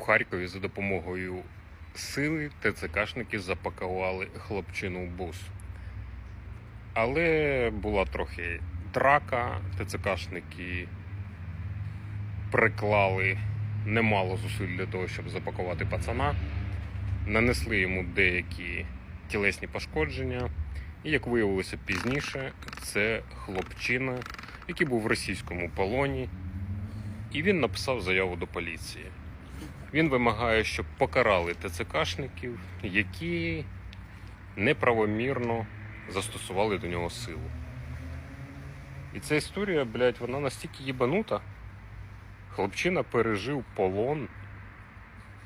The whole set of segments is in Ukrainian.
У Харкові за допомогою сили ТЦКшники запакували хлопчину в бус. Але була трохи драка, ТЦКшники приклали немало зусиль для того, щоб запакувати пацана, нанесли йому деякі тілесні пошкодження. І як виявилося пізніше, це хлопчина, який був в російському полоні, і він написав заяву до поліції. Він вимагає, щоб покарали ТЦКшників, які неправомірно застосували до нього силу. І ця історія, блядь, вона настільки їбанута. Хлопчина пережив полон.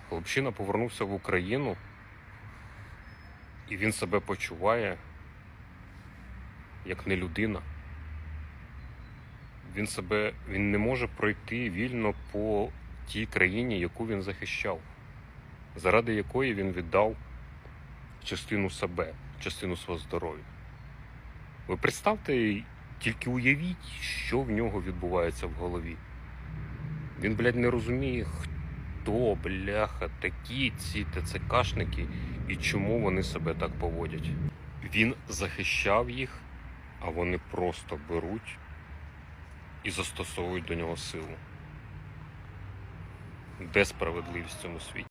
Хлопчина повернувся в Україну. І він себе почуває як не людина. Він себе він не може пройти вільно по тій країні, яку він захищав, заради якої він віддав частину себе, частину свого здоров'я. Ви представте, тільки уявіть, що в нього відбувається в голові. Він, блядь, не розуміє, хто, бляха, такі ці ТЦКшники і чому вони себе так поводять. Він захищав їх, а вони просто беруть і застосовують до нього силу. Де справедливість в цьому світі?